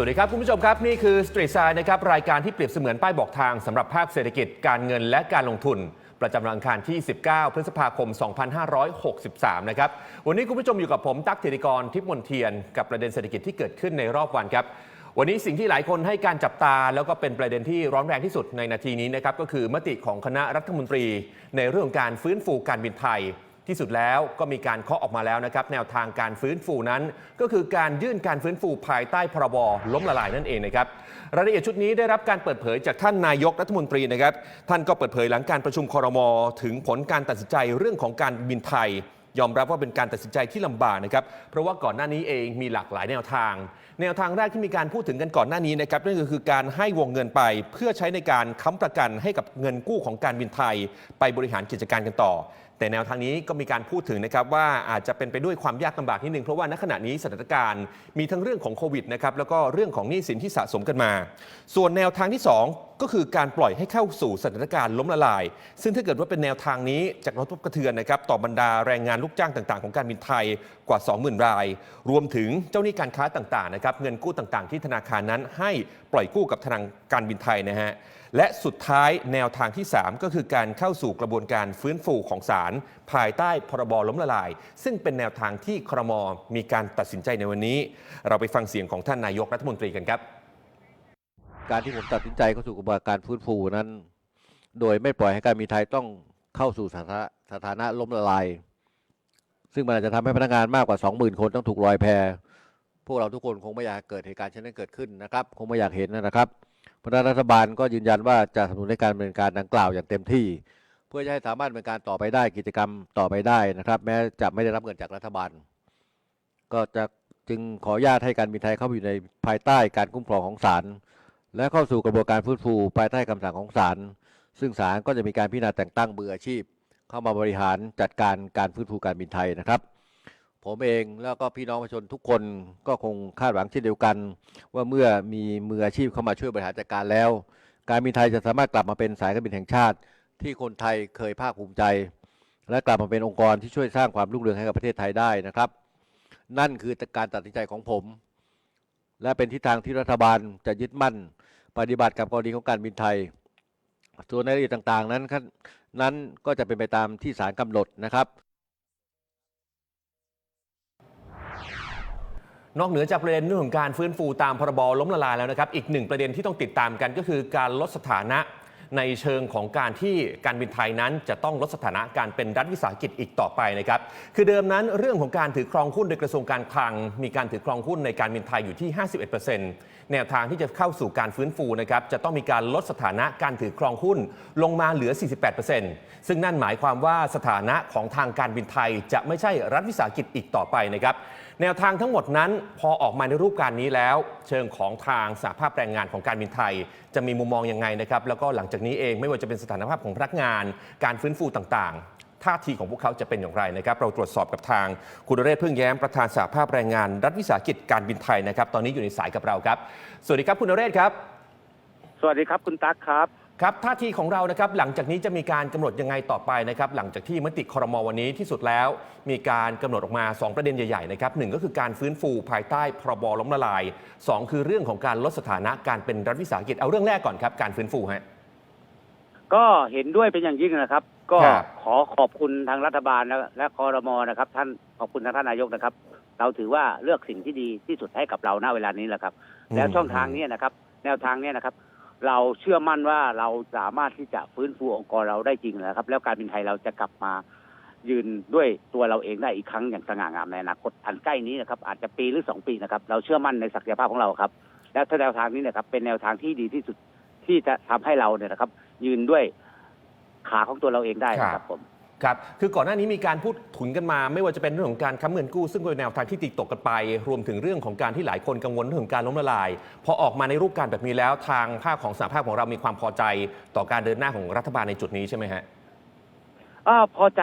สวัสดีครับคุณผู้ชมครับ นี่คือ Street Side นะครับรายการที่เปรียบเสมือนป้ายบอกทางสำหรับภาคเศรษฐกิจการเงินและการลงทุน ประจำวันอังคารที่ 19 พฤษภาคม 2563 นะครับ วันนี้คุณผู้ชมอยู่กับผม ตั๊กธิริกรทิพย์มนเทียน กับประเด็นเศรษฐกิจที่เกิดขึ้นในรอบวันครับ วันนี้สิ่งที่หลายคนให้การจับตา แล้วก็เป็นประเด็นที่ร้อนแรงที่สุดในนาทีนี้นะครับก็คือมติของคณะรัฐมนตรี ในเรื่องของการฟื้นฟูการบินไทย ที่สุดแล้วก็มีการเคาะออกมาแล้วนะครับ แนวทางการฟื้นฟูนั้น ก็คือการยื่นการฟื้นฟูภายใต้พรบล้มละลายนั่นเองนะครับรายละเอียดชุดนี้ได้รับการเปิดเผยจากท่านนายกรัฐมนตรีนะครับ ท่านก็เปิดเผยหลังการประชุมครมถึงผลการตัดสินใจเรื่องของการบินไทยยอมรับว่าเป็นการตัดสินใจที่ลำบากนะครับ เพราะว่าก่อนหน้านี้เองมีหลากหลายแนวทาง แนวทางแรกที่มีการพูดถึงกันก่อนหน้านี้นะครับนั่นก็คือการให้วงเงินไปเพื่อใช้ในการค้ำประกันให้กับเงินกู้ของการบินไทย ไปบริหารกิจการกันต่อ แต่แนวทางนี้ก็มีการพูดถึงนะครับว่าอาจจะเป็นไปด้วยความยากลำบากนิดนึงเพราะว่าณขณะนี้สถานการณ์มีทั้งเรื่องของโควิดนะครับแล้วก็เรื่องของหนี้สินที่สะสมกันมา ส่วนแนวทางที่ 2 ก็คือการปล่อยให้เข้าสู่สถานการณ์ล้มละลาย ซึ่งถ้าเกิดว่าเป็นแนวทางนี้จากกระทบกระเทือนนะครับต่อบรรดาแรงงานลูกจ้างต่าง ๆ ของการบินไทยกว่า 20,000 ราย รวมถึงเจ้าหนี้การค้าต่างๆนะครับเงินกู้ต่างๆ ที่ธนาคารนั้นให้ปล่อยกู้กับธนาคารการบินไทยนะฮะ และสุดท้ายแนวทางที่ 3 ก็คือการเข้าสู่กระบวนการฟื้นฟูของศาลภายใต้พรบล้มละลาย ซึ่งเป็นแนวทางที่ครมมีการตัดสินใจในวันนี้ เราไปฟังเสียงของท่านนายกรัฐมนตรีกันครับ การที่ผมตัดสินใจเข้าสู่กระบวนการฟื้นฟูนั้น โดยไม่ปล่อยให้การมีไทยต้องเข้าสู่สถานะสถานะล้มละลาย ซึ่งมันอาจจะทำให้พนักงานมากกว่า 20,000 คนต้องถูกลอยแพพวกเราทุกคนคงไม่อยากเกิดเหตุการณ์เช่นนั้นเกิดขึ้นนะครับ คงไม่อยากเห็นนะครับ เพราะนั้นรัฐบาลก็ยืนยันว่าจะสนับสนุนในการดำเนินการดังกล่าวอย่างเต็มที่ เพื่อจะให้สามารถดำเนินการต่อไปได้กิจกรรมต่อไปได้นะครับ แม้จะไม่ได้รับเงินจากรัฐบาล ก็จะจึงขออนุญาตให้การบินไทยเข้าไปอยู่ในภายใต้การคุ้มครองของศาลและเข้าสู่กระบวนการฟื้นฟูภายใต้คำสั่งของศาลซึ่งศาลก็จะมีการพิจารณาแต่งตั้งมืออาชีพ เข้ามาบริหารจัดการการฟื้นฟูการบินไทยนะครับ ผมเองแล้วก็พี่น้องประชาชนทุกคนก็คงคาดหวังเช่นเดียวกัน ว่าเมื่อมีมืออาชีพเข้ามาช่วยบริหารจัดการแล้ว การบินไทยจะสามารถกลับมาเป็นสายการบินแห่งชาติ ที่คนไทยเคยภาคภูมิใจ และกลับมาเป็นองค์กรที่ช่วยสร้างความรุ่งเรืองให้กับประเทศไทยได้นะครับ นั่นคือการตัดสินใจของผม และเป็นทิศทางที่รัฐบาลจะยึดมั่น ปฏิบัติกับกรณีของการบินไทยส่วนในรายละเอียดต่างๆ นั้นนั้นก็จะเป็นไปตามที่ศาลกำหนดนะครับ นอกเหนือจากประเด็นเรื่องของการฟื้นฟูตามพรบล้มละลายแล้วนะครับ อีกหนึ่งประเด็นที่ต้องติดตามกันก็คือการลดสถานะในเชิงของการที่การบินไทยนั้นจะต้องลดสถานะการเป็นรัฐวิสาหกิจอีกต่อไปนะครับคือเดิมนั้นเรื่องของการถือครองหุ้นโดยกระทรวงการคลัง มีการถือครองหุ้นในการบินไทยอยู่ที่ 51%แนวทางที่จะเข้าสู่การฟื้นฟูนะครับจะต้องมีการลดสถานะการถือครองหุ้นลงมาเหลือ 48%ซึ่งนั่นหมายความว่าสถานะของทางการบินไทยจะไม่ใช่รัฐวิสาหกิจอีกต่อไปนะครับ แนวทางทั้งหมดนั้นพอออกมาในรูปการนี้แล้ว เชิงของทางสหภาพแรงงานของการบินไทย จะมีมุมมองยังไงนะครับ แล้วก็หลังจากนี้เองไม่ว่าจะเป็นสถานภาพของพนักงาน การฟื้นฟูต่างๆ ท่าทีของพวกเขาจะเป็นอย่างไรนะครับ เราตรวจสอบกับทางคุณเรศพึ่งแย้มประธานสหภาพแรงงาน รัฐวิสาหกิจการบินไทยนะครับ ตอนนี้อยู่ในสายกับเราครับ สวัสดีครับคุณเรศครับ สวัสดีครับคุณตั๊กครับ ครับท่าทีของเรานะครับหลังจากนี้จะมีการกำหนดยังไงต่อไปนะครับหลังจากที่มติครมวันนี้ที่สุดแล้ว มีการกำหนดออกมา 2 ประเด็นใหญ่ๆนะครับหนึ่งก็คือการฟื้นฟูภายใต้พรบล้มละลาย 2 คือเรื่องของการลดสถานะการเป็นรัฐวิสาหกิจเอาเรื่องแรกก่อนครับการฟื้นฟูฮะก็เห็นด้วยเป็นอย่างยิ่งนะครับ ก็ครับขอขอบคุณทางรัฐบาลและและคอรมอนะครับ ท่านขอบคุณทางท่านนายกนะครับ เราถือว่าเลือกสิ่งที่ดีที่สุดให้กับเราณเวลานี้แหละครับ แล้วช่องทางเนี้นะครับ แนวทางเนี้นะครับ เราเชื่อมั่นว่าเราสามารถที่จะฟื้นฟูองค์กรเราได้จริงนะครับ แล้วการบินไทยเราจะกลับมายืนด้วยตัวเราเองได้อีกครั้งอย่างสง่างามในอนาคตอันใกล้นี้นะครับอาจจะปีหรือสองปีนะครับ เราเชื่อมั่นในศักยภาพของเราครับ แล้วถ้าแนวทางนี้นะครับ เป็นแนวทางที่ดีที่สุดที่จะทำให้เราเนี่ยนะครับ ยืนด้วยขาของตัวเราเองได้นะครับผม ครับ คือก่อนหน้านี้มีการพูดถึงกันมา ไม่ว่าจะเป็นเรื่องของการค้ำเงินกู้ ซึ่งเป็นแนวทางที่ติดตกกันไป รวมถึงเรื่องของการที่หลายคนกังวลเรื่องของการล้มละลาย พอออกมาในรูปการแบบนี้แล้วทางภาคของสหภาพของเรามีความพอใจต่อการเดินหน้าของรัฐบาลในจุดนี้ใช่ไหมฮะอ่าพอใจ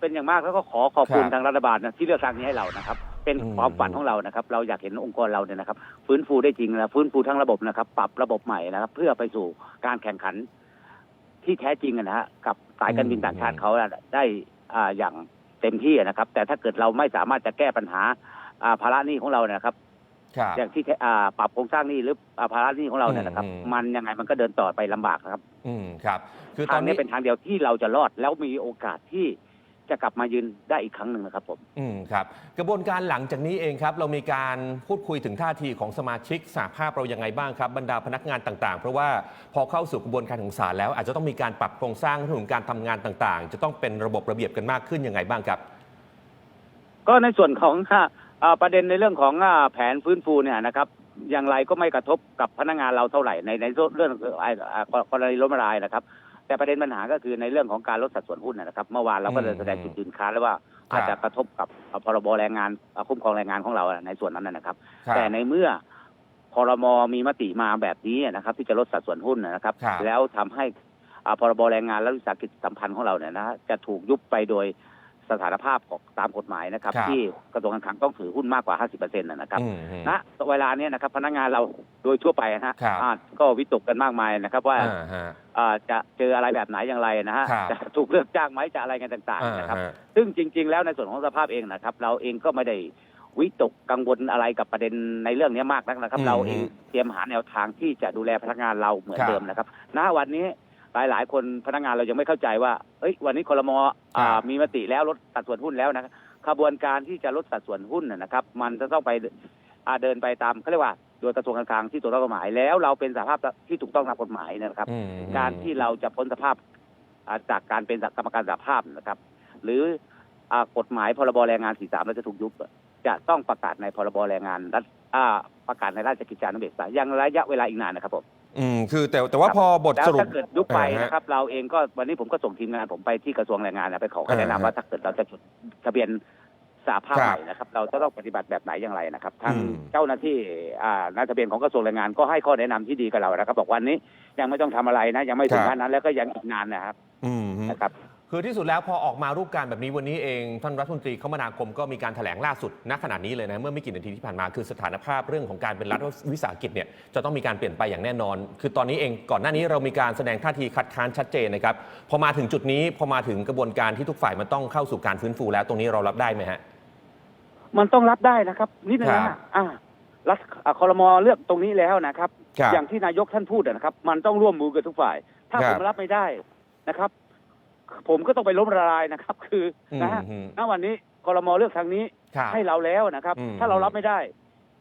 เป็นอย่างมากแล้วก็ขอขอบคุณครับทางรัฐบาลนะที่เลือกทางนี้ให้เรานะครับ เป็นอืม ความฝันของเรานะครับ เราอยากเห็นองค์กรเราเนี่ยนะครับ ฟื้นฟูได้จริงนะฟื้นฟูทั้งระบบนะครับ ปรับระบบใหม่นะครับ เพื่อไปสู่การแข่งขัน ที่แท้จริงอะนะฮะกับสายการบินต่างชาติเขาอะได้อ่าอย่างเต็มที่อะนะครับ แต่ถ้าเกิดเราไม่สามารถจะแก้ปัญหาอ่าภาระหนี้ของเราเนี่ยนะครับครับอย่างที่อ่าปรับโครงสร้างหนี้หรืออ่าภาระหนี้ของเราเนี่ยนะครับอืมมันยังไงมันก็เดินต่อไปลำบากครับ อืมครับ คือตอทานงนี้นี้เป็นทางเดียวที่เราจะรอดแล้วมีโอกาสที่ จะกลับมายืนได้อีกครั้งหนึ่งนะครับผม อืมครับ กระบวนการหลังจากนี้เองครับ เรามีการพูดคุยถึงท่าทีของสมาชิกสหภาพเรายังไงบ้างครับ บรรดาพนักงานต่างๆ เพราะว่าพอเข้าสู่กระบวนการของศาลแล้ว อาจจะต้องมีการปรับโครงสร้างเรื่องของการทำงานต่างๆ จะต้องเป็นระบบระเบียบกันมากขึ้นยังไงบ้างครับ ก็ในส่วนของอ่าอ่าประเด็นในเรื่องของอ่าแผนฟื้นฟูเนี่ยนะครับ อย่างไรก็ไม่กระทบกับพนักงานเราเท่าไหร่ในในเรื่องอ่าอ่ากรณีล้มละลายนะครับ แต่ประเด็นปัญหาก็คือในเรื่องของการลดสัดส่วนหุ้นนะครับ เมื่อวานเราก็เลยแสดงจุดยืนค้านแล้วว่าครับอาจจะกระทบกับพรบแรงงานอ่าคุ้มครองแรงงานของเราในส่วนนั้นนะครับครับ แต่ในเมื่อพรมมีมติมาแบบนี้นะครับ ที่จะลดสัดส่วนหุ้นนะครับครับแล้วทำให้อ่าพรบแรงงานและวิสาหกิจสัมพันธ์ของเราเนี่ยนะฮะจะถูกยุบไปโดย สถานภาพของตามกฎหมายนะครับ ครับ ที่กระทรวงการคลังต้องถือหุ้นมากกว่า 50%นะนะครับ อืมอืม ณเวลาเนี้ยนะครับพนักงานเราโดยทั่วไปนะฮะครับ อ่าก็วิตกกันมากมายนะครับว่าอ่าฮะ อ่าจะเจออะไรแบบไหนอย่างไรนะฮะครับ จะถูกเลือกจ้างไหมจะอะไรกันต่างอ่าๆนะครับ ฮะ ซึ่งจริง ๆ แล้วในส่วนของสภาพเองนะครับ เราเองก็ไม่ได้วิตกกังวลอะไรกับประเด็นในเรื่องนี้มากนักนะครับ อืมเราเองเตรียมหาแนวทางที่จะดูแลพนักงานเราเหมือนครับ เดิมนะครับณวันนี้ หลายๆคนพนักงานเรายังไม่เข้าใจว่าเอ้ยวันนี้คลมอ่ามีมติแล้วลดสัดส่วนหุ้นแล้วนะครับขบวนการที่จะลดสัดส่วนหุ้นนะนะครับ มันจะต้องไปอ่าเดินไปตามเขาเรียกว่าโดยกระทรวงการคลังที่ถูกต้องกฎหมาย แล้วเราเป็นสภาพที่ถูกต้องตามกฎหมายนะครับอืมการที่เราจะพ้นสภาพอ่าจากการเป็นกรรมการสหภาพนะครับ หรืออ่ากฎหมายพรบแรงงาน 43แล้วจะถูกยุบจะต้องประกาศในพรบแรงงานรัฐอ่าประกาศในราชกิจจานุเบกษายังระยะเวลาอีกนานนะครับผม อืมคือแต่แต่ว่าพอบทแล้วสรุป ถ้าเกิดยุบไปอ่าฮะนะครับ เราเองก็วันนี้ผมก็ส่งทีมงานผมไปที่กระทรวงแรงงานนะไปขออ่าฮะคำแนะนำว่าถ้าเกิดเราจะจดทะเบียนสหภาพครับใหม่นะครับ เราจะต้องปฏิบัติแบบไหนอย่างไรนะครับทางอืม เจ้าหน้าที่อ่านายทะเบียนของกระทรวงแรงงานก็ให้ข้อแนะนำที่ดีกับเรานะครับ บอกวันนี้ยังไม่ต้องทำอะไรนะ ยังไม่ถึงขั้นนั้นแล้วก็ยังอีกนานนะครับอืมฮึนะครับ คือที่สุดแล้วพอออกมารูปการแบบนี้วันนี้เอง ท่านรัฐมนตรีคมนาคมก็มีการแถลงล่าสุดณขณะนี้เลยนะเมื่อไม่กี่นาทีที่ผ่านมาคือสถานภาพเรื่องของการเป็นรัฐวิสาหกิจเนี่ยจะต้องมีการเปลี่ยนไปอย่างแน่นอน คือตอนนี้เองก่อนหน้านี้เรามีการแสดงท่าทีคัดค้านชัดเจนนะครับพอมาถึงจุดนี้พอมาถึงกระบวนการที่ทุกฝ่ายมันต้องเข้าสู่การฟื้นฟูแล้วตรงนี้เรารับได้ไหมฮะมันต้องรับได้นะครับนิดนึงครันะบอ่ารัฐอ่าคอรมอเลือกตรงนี้แล้วนะครับครับ อย่างที่นายกท่านพูดนะครับ มันต้องร่วมมือกับทุกฝ่าย ถ้าครัผบมรับไม่ได้นะครับ ผมก็ต้องไปล้มละลายนะครับ คืออนะฮะอืมณวันนี้คอรมอเลือกทางนี้ครับให้เราแล้วนะครับอืมถ้าเรารับไม่ได้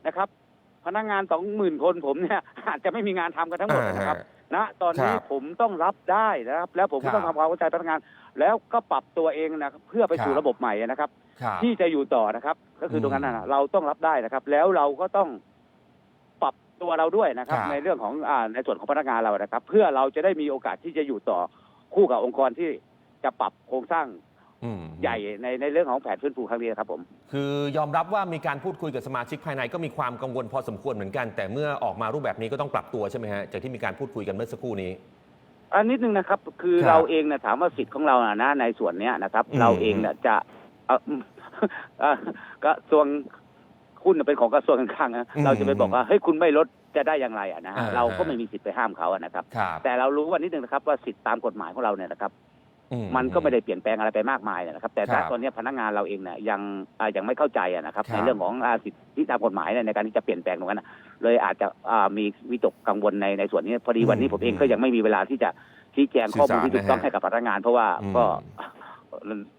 นะครับ พนักงานสองหมื่นคนผมเนี่ยอาจจะไม่มีงานทำกันทั้งหมดนะครับอ่าฮณตอนนี้ครับผมต้องรับได้นะครับ แล้วผมครัก็บต้องทำความเข้าใจพนักงาน แล้วก็ปรับตัวเองนะครับเพื่อไปสู่ครับระบบใหม่นะครับครับ ที่จะอยู่ต่อนะครับ ก็คือตรงนั้นนะเราต้องรับได้นะครับ แล้วเราก็ต้องปรับตัวเราด้วยนะครับครับในเรื่องของอ่าในส่วนของพนักงานเรานะครับ เพื่อเราจะได้มีโอกาสที่จะอยู่ต่อคู่กับองค์กรที่ จะปรับโครงสร้างอืมใหญ่ในในเรื่องของแผนฟื้นฟูครั้งนี้นะครับผม คือยอมรับว่ามีการพูดคุยกับสมาชิกภายในก็มีความกังวลพอสมควรเหมือนกัน แต่เมื่อออกมารูปแบบนี้ก็ต้องปรับตัวใช่ไหมฮะจากที่มีการพูดคุยกันเมื่อสักครู่นี้อันนิดนึงนะครับ คือครับเราเองเนี่ยถามว่าสิทธิ์ของเรานะนะในส่วนเนี้ยนะครับอืมเราเองเนี่ยจะเอ่อเอ่อกระทรวงหุ้นเป็นของกระทรวงการคลังนะเราจะไปบอกว่าเฮ้ยคุณไม่ลดจะได้อย่างไรอะนะฮะอ่าเราก็ไม่มีสิทธิ์ไปห้ามเขาอะนะครับครับ แต่เรารู้ว่านิดนึงนะครับว่าสิทธิตามกฎหมายของเราเนี่ยนะครับอื มันก็ไม่ได้เปลี่ยนแปลงอะไรไปมากมายนะครับ แต่ครัถ้าบตอนนี้พนักงานเราเองเนี่ยยังอ่ายังไม่เข้าใจอะนะครับครับในเรื่องของอาสิทธิตามกฎหมายเนี่ยในการที่จะเปลี่ยนแปลงตรงนั้นนะเลยอาจจะอ่ามีวิตกกังวลในในส่วนนี้พอดีวันนี้ผมเองก็ยังไม่มีเวลาที่จะชี้แจงข้อมูลที่ถูกต้องให้กับพนักงาน เพราะว่าอืมก็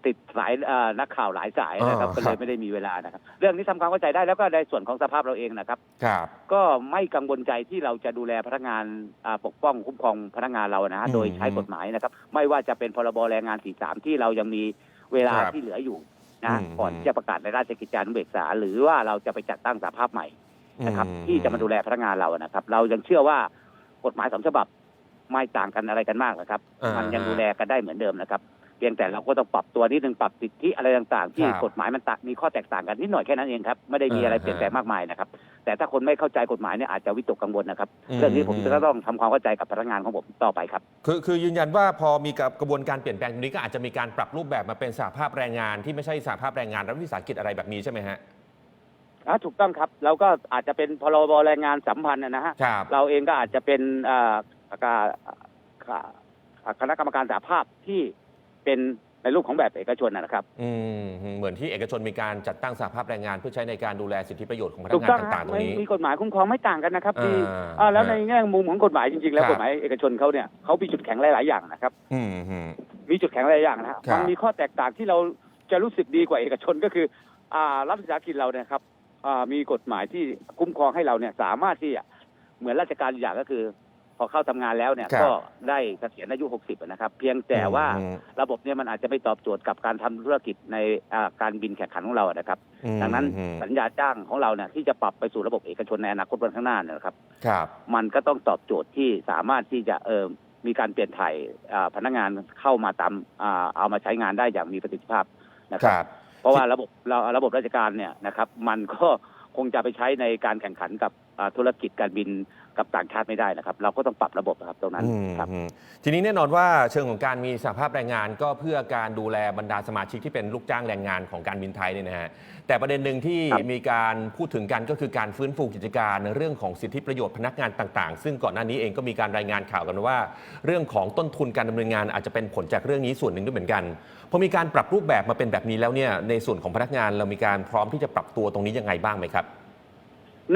ติดสายอ่านักข่าวหลายสายนะครับอ่าก็ครัเลบยไม่ได้มีเวลานะครับ เรื่องนี้ทำความเข้าใจได้แล้วก็ในส่วนของสภาพเราเองนะครับครับก็ไม่กังวลใจที่เราจะดูแลพนักงานอ่าปกป้องคุ้มครองพนักงานเรานะฮะอืมโดยใช้กฎหมายนะครับ ไม่ว่าจะเป็นพรบแรงงาน43ที่เรายังมีเวลาครับที่เหลืออยู่นะอืมก่อนที่จะประกาศในราชกิจจานุเบกษา หรือว่าเราจะไปจัดตั้งสภาพใหม่นะครับอืที่จะมาดูแลพนักงานเรานะครับ เรายังเชื่อว่ากฎหมายสองฉบับไม่ต่างกันอะไรกันมากนะครับอ่ามัมันยังดูแลกันได้เหมือนเดิมนะครับ เพียงแต่เราก็ต้องปรับตัวนิดนึงปรับสิทธิอะไรต่างๆ ที่ครับกฎหมายมันตะมีข้อแตกต่างกันนิดหน่อยแค่นั้นเองครับไม่ได้มีอะไรอ่าเปลี่ยนแปลงมากมายนะครับแต่ถ้าคนไม่เข้าใจกฎหมายเนี่ยอาจจะวิตกกังวลนะครับอืม เรื่องนี้ผมก็ต้องทำความเข้าใจกับพนักงานของผมต่อไปครับ คือคือยืนยันว่าพอมีกับกระบวนการเปลี่ยนแปลงตรงนี้ก็อาจจะมีการปรับรูปแบบมาเป็นสหภาพแรงงานที่ไม่ใช่สหภาพแรงงานรัฐวิสาหกิจอะไรแบบนี้ใช่ไหมฮะอะถูกต้องครับเราก็อาจจะเป็นพรบแรงงานสัมพันธ์นะฮะครับ เราเองก็อาจจะเป็นอ่าอ่าอ่าคณะกรรมการสหภาพที่ เป็นในรูปของแบบเอกชนนะนะครับอืมเหมือนที่เอกชนมีการจัดตั้งสหภาพแรงงาน เพื่อใช้ในการดูแลสิทธิประโยชน์ของพนัถูกกงานต้องฮะต่างๆตรงไม่นี้มีกฎหมายคุ้มครองไม่ต่างกันนะครับที่อ่าอ่าแล้วฮะในแง่มุมของกฎหมายจริงๆ แล้วครับกฎหมายเอกชนเขาเนี่ยเขามีจุดแข็งหลายๆอย่างนะครับอืมฮึมีจุดแข็งหลายอย่างนะฮะครับมันมีข้อแตกต่างที่เราจะรู้สึกดีกว่าเอกชนก็คืออ่ารัฐวิสาหกิจเราเนี่ยครับอ่ามีกฎหมายที่คุ้มครองให้เราเนี่ยสามารถที่จะเหมือนราชการอยู่อย่างก็คือ พอเข้าทำงานแล้วเนี่ย ครับก็ได้เกษียณอายุ60นะครับ เพียงแต่ว่าอืม ระบบเนี่ยมันอาจจะไม่ตอบโจทย์กับการทำธุรกิจในอ่าการบินแข่งขันของเรานะครับ อืมดังนั้นอืมสัญญาจ้างของเราเนี่ยที่จะปรับไปสู่ระบบเอกชนในอนาคตวันข้างหน้าเนี่ยนะครับ ครับ มันก็ต้องตอบโจทย์ที่สามารถที่จะเออมีการเปลี่ยนถ่ายอ่าพนักงานเข้ามาตามอ่าเอามาใช้งานได้อย่างมีประสิทธิภาพนะคครับ รับ เพราะว่าระบบเราระบบราชการเนี่ยนะครับ มันก็คงจะไปใช้ในการแข่งขันกับอ่าธุรกิจการบิน กับต่างชาติไม่ได้นะครับ เราก็ต้องปรับระบบนะครับตรงนั้นครับอืมทีนี้แน่นอนว่าเชิงของการมีสภาพแรงงานก็เพื่อการดูแลบรรดาสมาชิกที่เป็นลูกจ้างแรงงานของการบินไทยเนี่ยนะฮะแต่ประเด็นหนึ่งที่มีการพูดถึงกันก็คือการฟื้นฟูกิจการในเรื่องของสิทธิประโยชน์พนักงานต่างๆ ซึ่งก่อนหน้านี้เองก็มีการรายงานข่าวกันว่า เรื่องของต้นทุนการดำเนินงานอาจจะเป็นผลจากเรื่องนี้ส่วนหนึ่งด้วยเหมือนกันพอมีการปรับรูปแบบมาเป็นแบบนี้แล้วเนี่ยในส่วนของพนักงานเรามีการพร้อมที่จะปรับตัวตรงนี้ยังไงบ้างไหมครับ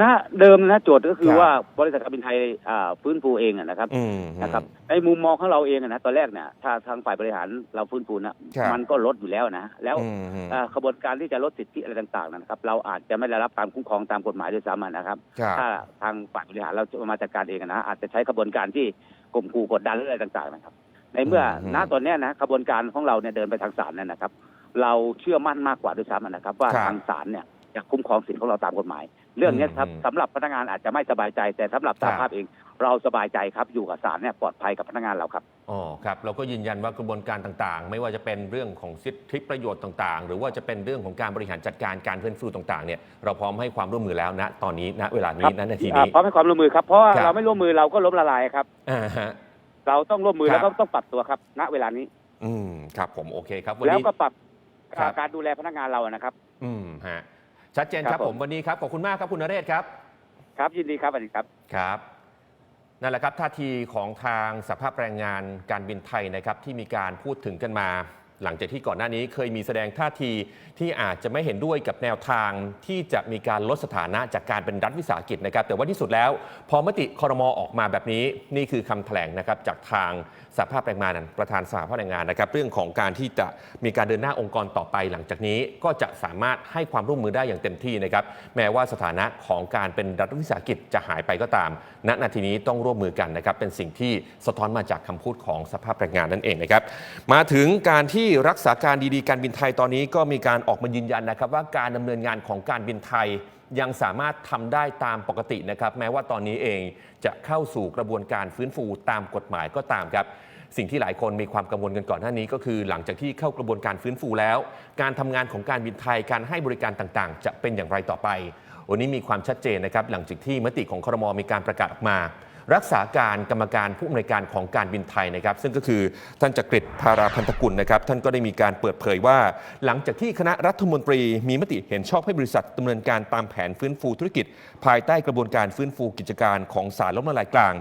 ณเดิมนะโจทย์ก็คืคอรับ ว่าบริษัทการบินไทยอ่าฟื้นฟูเองอะนะครับ อืม นะครับในมุมมองของเราเองอะนะตอนแรกเนี่ยถ้าทางฝ่ายบริหารเราฟื้นฟูนะครับ มันก็ลดอยู่แล้วนะแล้วอืมอืมเอ่อขบวนการที่จะลดสิทธิอะไรต่างๆนะครับ เราอาจจะไม่ได้รับการคุ้มครองตามกฎหมายด้วยซ้ำอะนะครับ ครับ ถ้าทางฝ่ายบริหารเราจะมาจัดการเองอะนะอาจจะใช้ขบวนการที่ข่มขู่กดดันหรืออะไรต่างๆนะครับ ในเมื่ออืมณตอนเนี้ยนะขบวนการของเราเนี่ยเดินไปทางศาลเนี่ยนะครับ เราเชื่อมั่นมากกว่าด้วยซ้ำอะนะครับ ว่าครับ ทางศาลเนี่ยจะคุ้มครองสิทธิของเราตามกฎหมาย เรื่องเนี้ยครับอืมสำหรับพนักงานอาจจะไม่สบายใจ แต่สำหรับครัสาบภาพเอง เราสบายใจครับอยู่กับศาลเนี่ยปลอดภัยกับพนักงานเราครับอ๋อครับเราก็ยืนยันว่ากระบวนการต่างๆ ไม่ว่าจะเป็นเรื่องของสิทธิประโยชน์ต่างๆ หรือว่าจะเป็นเรื่องของการบริหารจัดการการฟื้นฟูต่างๆเนี่ยเราพร้อมให้ความร่วมมือแล้วนะตอนนี้ณเวลานี้ณนาทีอ่านี้พร้อมให้ความร่วมมือครับเพราะว่าครับเราไม่ร่วมมือเราก็ล้มละลายครับอ่าฮะเราต้องร่วมมือครับแล้วก็ต้องปรับตัวครับ ณเวลานี้ อืมครับ ผมโอเคครับวันแล้วนี้ก็ปรับครับการดูแลพนักงานเรานะครับ อืมฮะ ชัดเจนคครัรับบผผมมวันนี้ครับขอบคุณมากครับคุณนเรศครับ ครับยินดีครับสวัสดีครับ ครับนั่นแหละครับท่าทีของทางสภาพแรงงานการบินไทยนะครับที่มีการพูดถึงกันมา หลังจากที่ก่อนหน้านี้เคยมีแสดงท่าทีที่อาจจะไม่เห็นด้วยกับแนวทางที่จะมีการลดสถานะจากการเป็นรัฐวิสาหกิจนะครับ แต่ว่าที่สุดแล้ว พอมติคอรมอออกมาแบบนี้ นี่คือคำแถลงนะครับจากทางสภาพแรงงานประธานสภาพแรงงานนะครับ เรื่องของการที่จะมีการเดินหน้าองค์กรต่อไป หลังจากนี้ก็จะสามารถให้ความร่วมมือได้อย่างเต็มที่นะครับแม้ว่าสถานะของการเป็นรัฐวิสาหกิจจะหายไปก็ตาม ณนาทีนี้ต้องร่วมมือกันนะครับเป็นสิ่งที่สะท้อนมาจากคำพูดของสภาพแรงงานนั่นเองนะครับมาถึงการที่รักษาการดีๆการบินไทยตอนนี้ก็มีการออกมายืนยันนะครับ ว่าการดำเนินงานของการบินไทยยังสามารถทำได้ตามปกตินะครับ แม้ว่าตอนนี้เองจะเข้าสู่กระบวนการฟื้นฟูตามกฎหมายก็ตามครับ สิ่งที่หลายคนมีความกังวลกันก่อนหน้านี้ ก็คือหลังจากที่เข้ากระบวนการฟื้นฟูแล้ว การทำงานของการบินไทยการให้บริการต่างๆ จะเป็นอย่างไรต่อไป วันนี้มีความชัดเจนนะครับหลังจากที่มติของครมมีการประกาศออกมา รักษาการกรรมการผู้อำนวยการของการบินไทยนะครับ ซึ่งก็คือท่านจักริดภาราพันธกุลนะครับ ท่านก็ได้มีการเปิดเผยว่า หลังจากที่คณะรัฐมนตรีมีมติเห็นชอบให้บริษัทดำเนินการตามแผนฟื้นฟูธุรกิจ ภายใต้กระบวนการฟื้นฟูกิจการของศาลล้มละลายกลาง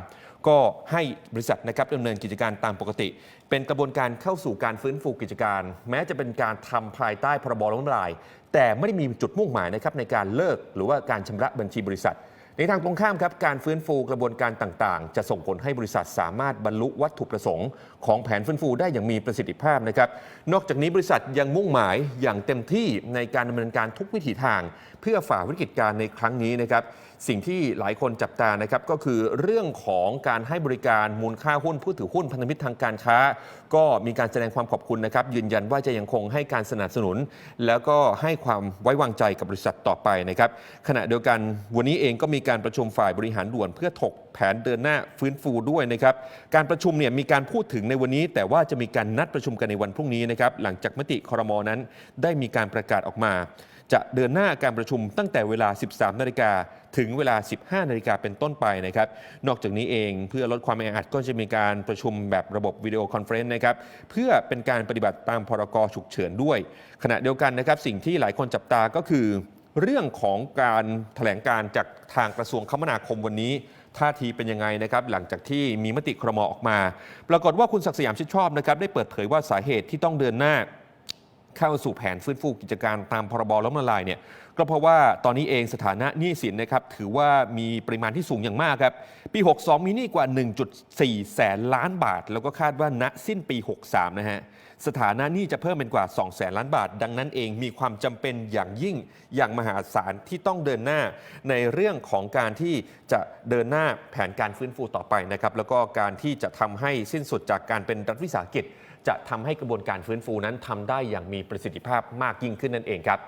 ก็ให้บริษัทนะครับดำเนินกิจการตามปกติ เป็นกระบวนการเข้าสู่การฟื้นฟูกิจการ แม้จะเป็นการทำภายใต้พรบล้มละลาย แต่ไม่ได้มีจุดมุ่งหมายนะครับในการเลิกหรือว่าการชำระบัญชีบริษัท ในทางตรงข้ามครับการฟื้นฟูกระบวนการต่างๆ จะส่งผลให้บริษัทสามารถบรรลุวัตถุประสงค์ ของแผนฟื้นฟูได้อย่างมีประสิทธิภาพนะครับ นอกจากนี้บริษัทยังมุ่งหมายอย่างเต็มที่ในการดำเนินการทุกวิถีทางเพื่อฝ่าวิกฤตการณ์ในครั้งนี้นะครับสิ่งที่หลายคนจับตานะครับก็คือเรื่องของการให้บริการมูลค่าหุ้นผู้ถือหุ้นพันธมิตรทางการค้า ก็มีการแสดงความขอบคุณนะครับ ยืนยันว่าจะยังคงให้การสนับสนุน แล้วก็ให้ความไว้วางใจกับบริษัทต่อไปนะครับขณะเดียวกันวันนี้เองก็มีการประชุมฝ่ายบริหารด่วนเพื่อถกแผนเดินหน้าฟื้นฟูด้วยนะครับการประชุมเนี่ยมีการพูดถึงในวันนี้ แต่ว่าจะมีการนัดประชุมกันในวันพรุ่งนี้นะครับหลังจากมติคอรมอนั้นได้มีการประกาศออกมา จะเดินหน้าการประชุมตั้งแต่เวลา 13 นาฬิกาถึงเวลา 15 นาฬิกาเป็นต้นไปนะครับ นอกจากนี้เองเพื่อลดความแออัดก็จะมีการประชุมแบบระบบวิดีโอคอนเฟรนซ์นะครับ เพื่อเป็นการปฏิบัติตามพรกฉุกเฉินด้วย ขณะเดียวกันนะครับ สิ่งที่หลายคนจับตาก็คือ เรื่องของการแถลงการจากทางกระทรวงคมนาคมวันนี้ท่าทีเป็นยังไงนะครับ หลังจากที่มีมติครมออกมา ปรากฏว่าคุณศักดิ์สยามชิดชอบนะครับได้เปิดเผยว่าสาเหตุที่ต้องเดินหน้า เข้าสู่แผนฟื้นฟูกิจการตามพรบล้มละลายเนี่ยก็เพราะว่าตอนนี้เองสถานะหนี้สินนะครับถือว่ามีปริมาณที่สูงอย่างมากครับ ปี 62 มีหนี้กว่า 1.4 แสนล้านบาท แล้วก็คาดว่าณสิ้นปี 63 นะฮะสถานะหนี้จะเพิ่มเป็นกว่า 2 แสนล้านบาท ดังนั้นเองมีความจำเป็นอย่างยิ่งอย่างมหาศาลที่ต้องเดินหน้า ในเรื่องของการที่จะเดินหน้าแผนการฟื้นฟูต่อไปนะครับแล้วก็การที่จะทำให้สิ้นสุดจากการเป็นรัฐวิสาหกิจ จะทำให้กระบวนการฟื้นฟูนั้นทำได้อย่างมีประสิทธิภาพมากยิ่งขึ้นนั่นเองครับ